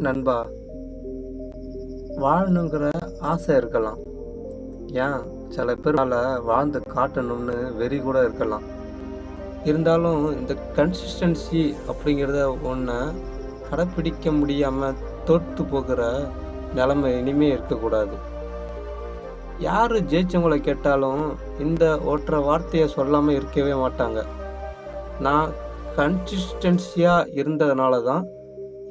நண்பா. வாழணுங்கிற ஆசை இருக்கலாம். ஏன்? சில பேரால் வாழ்ந்து காட்டணும்னு வெறி கூட இருக்கலாம். இருந்தாலும் இந்த கன்சிஸ்டன்சி அப்படிங்கிறத ஒன்றை கடைப்பிடிக்க முடியாமல் தோற்று போகிற நிலைமை இனிமே இருக்கக்கூடாது. யார் ஜெயிச்சவங்களை கேட்டாலும் இந்த ஒற்றை வார்த்தையை சொல்லாமல் இருக்கவே மாட்டாங்க. நான் கன்சிஸ்டன்சியாக இருந்ததுனால தான்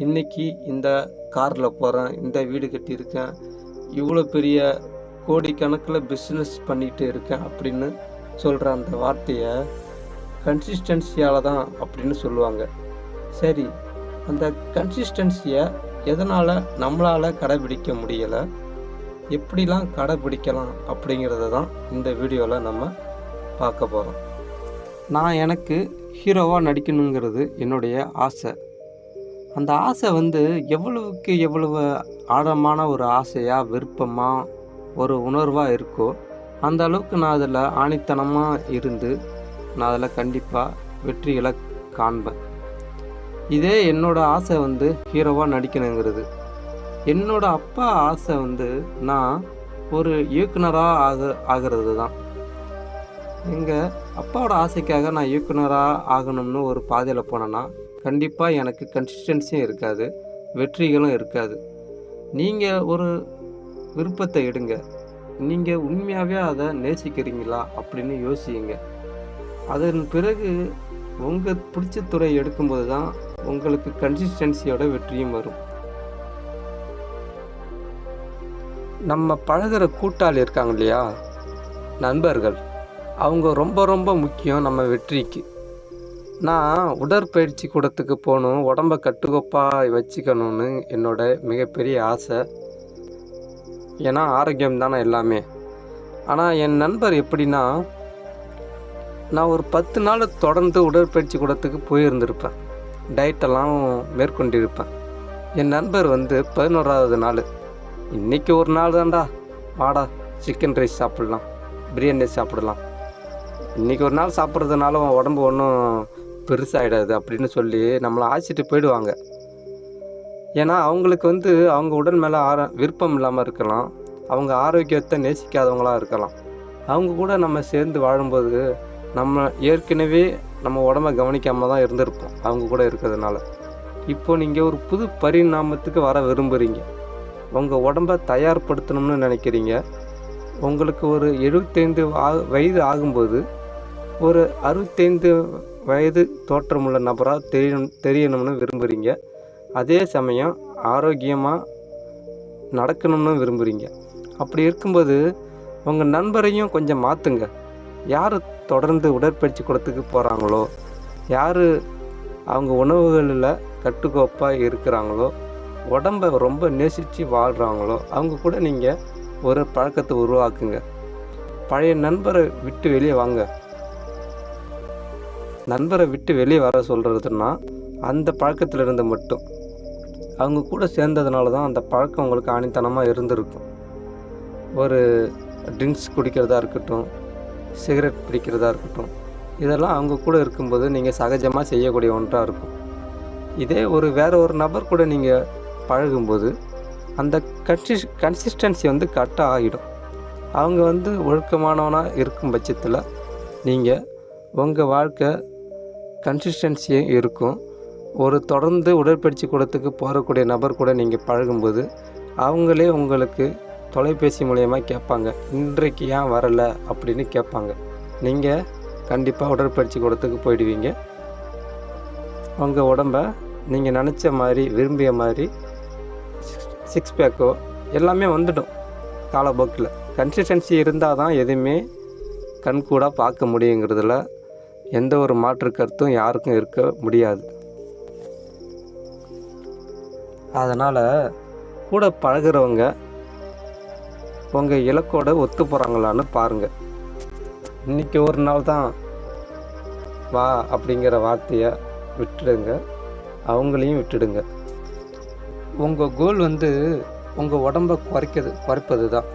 இன்னைக்கு இந்த காரில் போகிறேன் இந்த வீடு கட்டியிருக்கேன் இவ்வளோ பெரிய கோடிக்கணக்கில் பிஸ்னஸ் பண்ணிகிட்டு இருக்கேன் அப்படின்னு சொல்கிற அந்த வார்த்தையை கன்சிஸ்டன்சியால் தான் அப்படின்னு சொல்லுவாங்க. சரி அந்த கன்சிஸ்டன்சியை எதனால் நம்மளால் கடைபிடிக்க முடியலை எப்படிலாம் கடைபிடிக்கலாம் அப்படிங்கிறத தான் இந்த வீடியோவில் நம்ம பார்க்க போகிறோம் நான் எனக்கு ஹீரோவாக நடிக்கணுங்கிறது என்னுடைய ஆசை. அந்த ஆசை வந்து எவ்வளவுக்கு எவ்வளவு ஆழமான ஒரு ஆசையாக விருப்பமாக ஒரு உணர்வாக இருக்கோ அந்த அளவுக்கு நான் அதில் ஆணித்தனமாக இருந்து நான் அதில் கண்டிப்பாக வெற்றிகளை காண்பேன். இதே என்னோடய ஆசை வந்து ஹீரோவாக நடிக்கணுங்கிறது. என்னோட அப்பா ஆசை வந்து நான் ஒரு இயக்குனராக ஆக ஆகிறது தான் எங்கள் அப்பாவோட ஆசைக்காக நான் இயக்குனராக ஆகணும்னு ஒரு பாதையில் போனேன்னா கண்டிப்பாக எனக்கு கன்சிஸ்டன்சியும் இருக்காது வெற்றிகளும் இருக்காது. நீங்கள் ஒரு விருப்பத்தை எடுங்க. நீங்கள் உண்மையாகவே அதை நேசிக்கிறீங்களா அப்படின்னு யோசியுங்க. அதன் பிறகு உங்கள் பிடிச்ச துறை எடுக்கும்போது தான் உங்களுக்கு கன்சிஸ்டன்சியோட வெற்றியும் வரும். நம்ம பழகுற கூட்டாளி இருக்காங்க இல்லையா? நண்பர்கள். அவங்க ரொம்ப ரொம்ப முக்கியம் நம்ம வெற்றிக்கு. நான் உடற்பயிற்சி கூடத்துக்கு போகணும் உடம்ப கட்டுக்கோப்பாக வச்சுக்கணும்னு என்னோட மிகப்பெரிய ஆசை. ஏன்னா ஆரோக்கியம் தானே எல்லாமே. ஆனால் என் நண்பர் எப்படின்னா நான் ஒரு பத்து நாள் தொடர்ந்து உடற்பயிற்சி கூடத்துக்கு போயிருந்திருப்பேன். டயட்டெல்லாம் மேற்கொண்டிருப்பேன். என் நண்பர் வந்து பதினோராவது நாள். இன்றைக்கி ஒரு நாள் தான்டா. வாடா சிக்கன் ரைஸ் சாப்பிட்லாம் பிரியாணி சாப்பிடலாம். இன்றைக்கி ஒரு நாள் சாப்பிட்றதுனால உன் உடம்பு ஒன்றும் பெருசாகிடாது அப்படின்னு சொல்லி நம்மளை ஆசிட்டு போயிடுவாங்க. ஏன்னா அவங்களுக்கு வந்து அவங்க உடல் மேலே ஆர விருப்பம் இல்லாமல் இருக்கலாம். அவங்க ஆரோக்கியத்தை நேசிக்காதவங்களாக இருக்கலாம். அவங்க கூட நம்ம சேர்ந்து வாழும்போது நம்ம ஏற்கனவே நம்ம உடம்ப கவனிக்காமல் தான் இருந்திருப்போம் அவங்க கூட இருக்கிறதுனால. இப்போ நீங்கள் ஒரு புது பரிணாமத்துக்கு வர விரும்புகிறீங்க உங்கள் உடம்ப தயார்படுத்தணும்னு நினைக்கிறீங்க. உங்களுக்கு ஒரு எழுபத்தைந்து ஆ- வயது ஆகும்போது ஒரு அறுபத்தைந்து வயது தோற்றமுள்ள நபராக தெரியணும் தெரியணும்னு விரும்புகிறீங்க அதே சமயம் ஆரோக்கியமாக நடக்கணும்னு விரும்புகிறீங்க அப்படி இருக்கும்போது உங்கள் நண்பரையும் கொஞ்சம் மாற்றுங்க யார் தொடர்ந்து உடற்பயிற்சி கூடத்துக்கு போகிறாங்களோ யார் அவங்க உணவுகளில் கட்டுக்கோப்பாக இருக்கிறாங்களோ உடம்ப ரொம்ப நேசித்து வாழ்கிறாங்களோ அவங்க கூட நீங்கள் ஒரு பழக்கத்தை உருவாக்குங்க. பழைய நண்பரை விட்டு வெளியே வாங்க. நண்பரை விட்டு வெளியே வர சொல்கிறதுனா அந்த பழக்கத்தில் இருந்து மட்டும். அவங்க கூட சேர்ந்ததுனால தான் அந்த பழக்கம் உங்களுக்கு ஆணித்தனமாக இருந்திருக்கும். ஒரு ட்ரிங்க்ஸ் குடிக்கிறதா இருக்கட்டும் சிகரெட் பிடிக்கிறதா இருக்கட்டும் இதெல்லாம் அவங்க கூட இருக்கும்போது நீங்கள் சகஜமாக செய்யக்கூடிய ஒன்றாக இருக்கும். இதே ஒரு வேறு ஒரு நபர் கூட நீங்கள் பழகும்போது அந்த கன்சிஸ் கன்சிஸ்டன்சி வந்து கரெக்டாக ஆகிடும். அவங்க வந்து ஒழுக்கமானவனாக இருக்கும் பட்சத்தில் நீங்கள் உங்கள் வாழ்க்கை கன்சிஸ்டன்சியும் இருக்கும். ஒரு தொடர்ந்து உடற்பயிற்சி கூடத்துக்கு போகக்கூடிய நபர் கூட நீங்கள் பழகும்போது அவங்களே உங்களுக்கு தொலைபேசி மூலயமா கேட்பாங்க. இன்றைக்கு ஏன் வரலை அப்படின்னு கேட்பாங்க. நீங்கள் கண்டிப்பாக உடற்பயிற்சி கூடத்துக்கு போயிடுவீங்க. உங்கள் உடம்ப நீங்கள் நினச்ச மாதிரி விரும்பிய மாதிரி சிக்ஸ் பேக்கோ எல்லாமே வந்துடும் காலப்போக்கில். கன்சிஸ்டன்சி இருந்தால் தான் எதுவுமே கண்கூடாக பார்க்க முடியுங்கிறதுல எந்த ஒரு மாற்று கருத்தும் யாருக்கும் இருக்க முடியாது. அதனால் கூட பழகுறவங்க உங்கள் இலக்கோட ஒத்து போகிறாங்களான்னு பாருங்கள் இன்றைக்கி ஒரு நாள் தான் வா அப்படிங்கிற வார்த்தையை விட்டுடுங்க. அவங்களையும் விட்டுடுங்க. உங்கள் கோல் வந்து உங்கள் உடம்ப குறைக்கிறது குறைப்பது தான்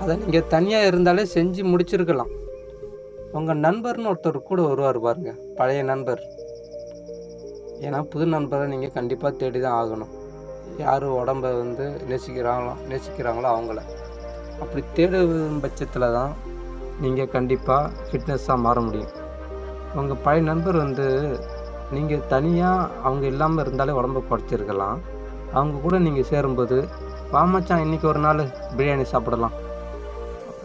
அதை நீங்கள் தனியாக இருந்தாலே செஞ்சு முடிச்சிருக்கலாம். உங்கள் நண்பர்னு ஒருத்தர் கூட வருவார் பாருங்க பழைய நண்பர். ஏன்னா புது நண்பரை நீங்கள் கண்டிப்பாக தேடி தான் ஆகணும். யார் உடம்ப வந்து நேசிக்கிறாங்களோ நேசிக்கிறாங்களோ அவங்கள. அப்படி தேடும் பட்சத்தில் தான் நீங்கள் கண்டிப்பாக ஃபிட்னஸாக மாற முடியும். உங்கள் பழைய நண்பர் வந்து நீங்கள் தனியாக அவங்க இல்லாமல் இருந்தாலே உடம்ப குறைச்சிருக்கலாம். அவங்க கூட நீங்கள் சேரும்போது வாமச்சான் இன்றைக்கி ஒரு நாள் பிரியாணி சாப்பிடலாம்.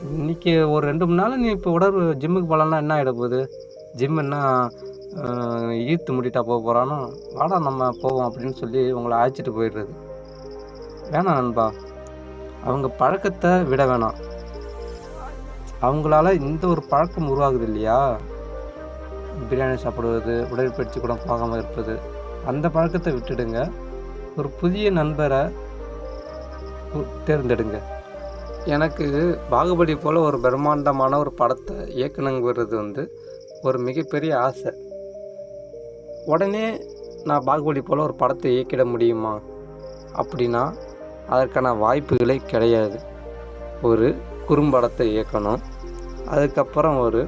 இன்றைக்கி ஒரு ரெண்டு மூணு நாள் நீ இப்போ உடல் ஜிம்முக்கு போகலான்னா என்ன ஆகிட போகுது? ஜிம் என்ன ஈர்த்து முடிட்டா போக போகிறானோ வாடா நம்ம போவோம் அப்படின்னு சொல்லி உங்களை அழைச்சிட்டு போயிடுறது. வேணாம் நண்பா. அவங்க பழக்கத்தை விட வேணாம். அவங்களால இந்த ஒரு பழக்கம் உருவாகுது இல்லையா? பிரியாணி சாப்பிடுவது உடற்பயிற்சி கூட போகாமல் இருப்பது அந்த பழக்கத்தை விட்டுடுங்க. ஒரு புதிய நண்பரை தேர்ந்தெடுங்க. எனக்கு பாகுபலி போல் ஒரு பிரம்மாண்டமான ஒரு படத்தை இயக்கணுங்கிறது வந்து ஒரு மிகப்பெரிய ஆசை. உடனே நான் பாகுபலி போல் ஒரு படத்தை இயக்கிட முடியுமா? அப்படின்னா அதற்கான வாய்ப்புகளே கிடையாது. ஒரு குறும்படத்தை இயக்கணும். அதுக்கப்புறம் ஒரு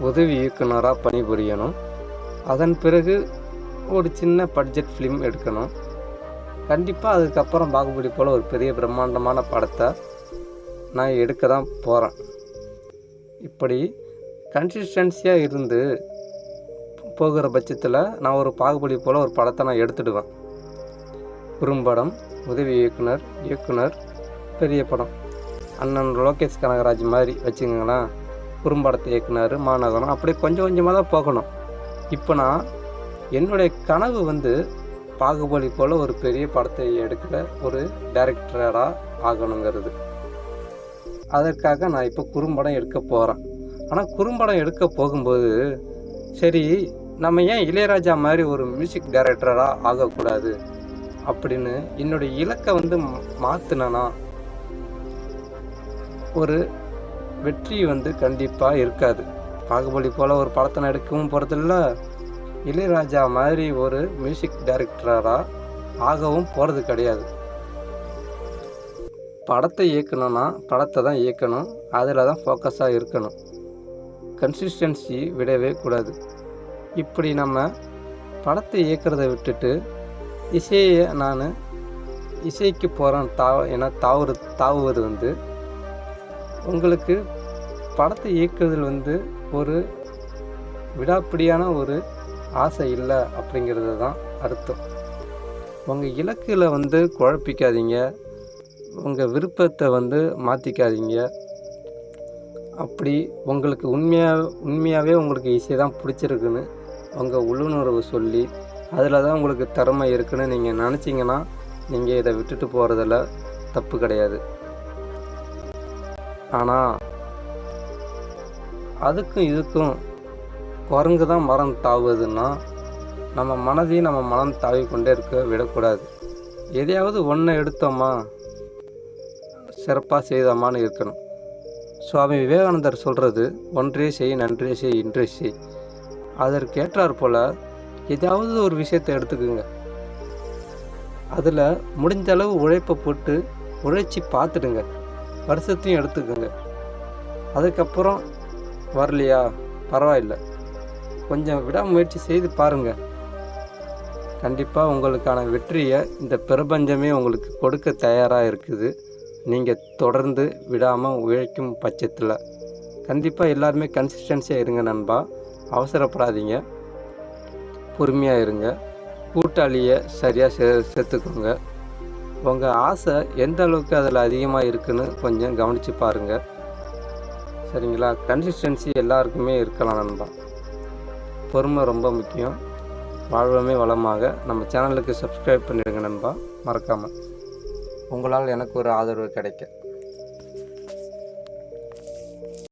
உதவி இயக்குனராக பணிபுரியணும். அதன் பிறகு ஒரு சின்ன பட்ஜெட் ஃபிலிம் எடுக்கணும். கண்டிப்பாக அதுக்கப்புறம் பாகுபலி போல் ஒரு பெரிய பிரம்மாண்டமான படத்தை நான் எடுக்க தான் போகிறேன் இப்படி கன்சிஸ்டன்சியாக இருந்து போகிற பட்சத்தில் நான் ஒரு பாகுபலி போல் ஒரு படத்தை நான் எடுத்துடுவேன். குறும்படம் உதவி இயக்குனர் இயக்குனர் பெரிய படம். அண்ணன் லோகேஷ் கனகராஜ் மாதிரி வச்சுக்கோங்களேன். குறும்படத்தை இயக்குனர் மாநகரம் அப்படியே கொஞ்சம் கொஞ்சமாக தான் போகணும். இப்போ நான் என்னுடைய கனவு வந்து பாகுபலி போல் ஒரு பெரிய படத்தை எடுக்கிற ஒரு டைரக்டராக ஆகணுங்கிறது. அதற்காக நான் இப்போ குறும்படம் எடுக்க போகிறேன் ஆனால் குறும்படம் எடுக்க போகும்போது சரி நம்ம ஏன் இளையராஜா மாதிரி ஒரு மியூசிக் டைரக்டராக ஆகக்கூடாது? அப்படின்னு என்னுடைய இலக்கை வந்து மாற்றினேன்னா ஒரு வெற்றி வந்து கண்டிப்பாக இருக்காது. பாகுபலி போல் ஒரு படத்தை நான் எடுக்கவும் போகிறதில்ல இளையராஜா மாதிரி ஒரு மியூசிக் டைரக்டராக ஆகவும் போகிறது கிடையாது. படத்தை இயக்கணும்னா படத்தை தான் இயக்கணும். அதில் தான் ஃபோக்கஸாக இருக்கணும். கன்சிஸ்டன்சி விடவே கூடாது. இப்படி நம்ம படத்தை இயக்கிறத விட்டுட்டு இசையை நான் இசைக்கு போகிறேன் தா என தாவுறு தாவுவது வந்து உங்களுக்கு படத்தை இயக்குவதில் வந்து ஒரு விடாப்பிடியான ஒரு ஆசை இல்லை அப்படிங்கிறது தான் அர்த்தம். உங்கள் இலக்கில் வந்து குழப்பிக்காதீங்க. உங்கள் விருப்பத்தை வந்து மாற்றிக்காதீங்க அப்படி உங்களுக்கு உண்மையாக உண்மையாகவே உங்களுக்கு இசை தான் பிடிச்சிருக்குன்னு உங்கள் உள்ளுணர்வு சொல்லி அதில் தான் உங்களுக்கு திறமை இருக்குன்னு நீங்கள் நினச்சிங்கன்னா நீங்கள் இதை விட்டுட்டு போகிறதில் தப்பு கிடையாது. ஆனால் அதுக்கும் இதுக்கும் குரங்கு தான் மரம் தாவுதுன்னா நம்ம மனதையும் நம்ம மனம் தாவி கொண்டே இருக்க விடக்கூடாது. எதையாவது ஒன்றை எடுத்தோமா? சிறப்பாக செய்தோமான்னு இருக்கணும். சுவாமி விவேகானந்தர் சொல்கிறது ஒன்றே செய் நன்றே செய் இன்றே செய். அதற்கேற்றாற் போல் ஏதாவது ஒரு விஷயத்தை எடுத்துக்குங்க. அதில் முடிஞ்ச அளவு உழைப்பை போட்டு உழைச்சி பார்த்துடுங்க. வருஷத்தையும் எடுத்துக்கோங்க. அதுக்கப்புறம் வரலையா? பரவாயில்லை. கொஞ்சம் விடாமுயற்சி செய்து பாருங்கள் கண்டிப்பாக உங்களுக்கான வெற்றியை இந்த பிரபஞ்சமே உங்களுக்கு கொடுக்க தயாராக இருக்குது. நீங்கள் தொடர்ந்து விடாமல் உழைக்கும் பட்சத்தில். கண்டிப்பாக எல்லாருமே கன்சிஸ்டன்சியாக இருங்க நண்பா. அவசரப்படாதீங்க. பொறுமையாக இருங்க. கூட்டாளியை சரியாக சே சேர்த்துக்கோங்க. உங்கள் ஆசை எந்த அளவுக்கு அதில் அதிகமாக இருக்குன்னு கொஞ்சம் கவனித்து பாருங்கள் சரிங்களா? கன்சிஸ்டன்சி எல்லாருக்குமே இருக்கலாம் நண்பா. பொறுமை ரொம்ப முக்கியம். வாழ்வமே வளமாக. நம்ம சேனலுக்கு சப்ஸ்கிரைப் பண்ணிடுங்க நண்பா. மறக்காமல் உங்களால் எனக்கு ஒரு ஆதரவு கிடைக்க.